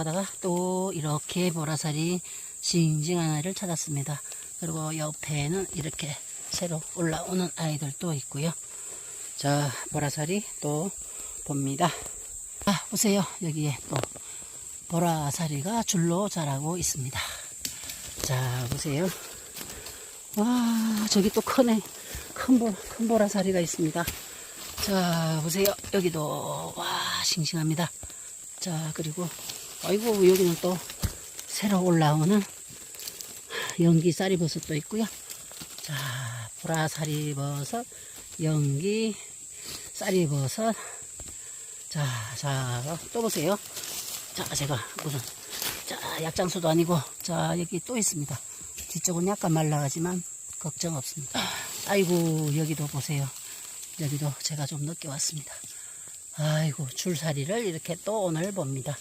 하다가 또 이렇게 보라살이 싱싱한 아이를 찾았습니다. 그리고 옆에는 이렇게 새로 올라오는 아이들도 있고요. 자, 보라살이 또 봅니다. 아, 보세요. 여기에 또 보라살이가 줄로 자라고 있습니다. 자, 보세요. 와, 저기 또 크네. 큰, 보, 큰 보라살이가 있습니다. 자, 보세요. 여기도, 와, 싱싱합니다. 자, 그리고, 아이고, 여기는 또 새로 올라오는 연기 쌀이버섯도 있고요. 자, 보라살이 버섯, 연기, 쌀이버섯. 자, 자, 또 보세요. 자, 제가 무슨, 자, 약장수도 아니고, 자, 여기 또 있습니다. 뒤쪽은 약간 말라가지만, 걱정 없습니다. 아이고, 여기도 보세요. 여기도 제가 좀 늦게 왔습니다. 아이고, 줄사리를 이렇게 또 오늘 봅니다.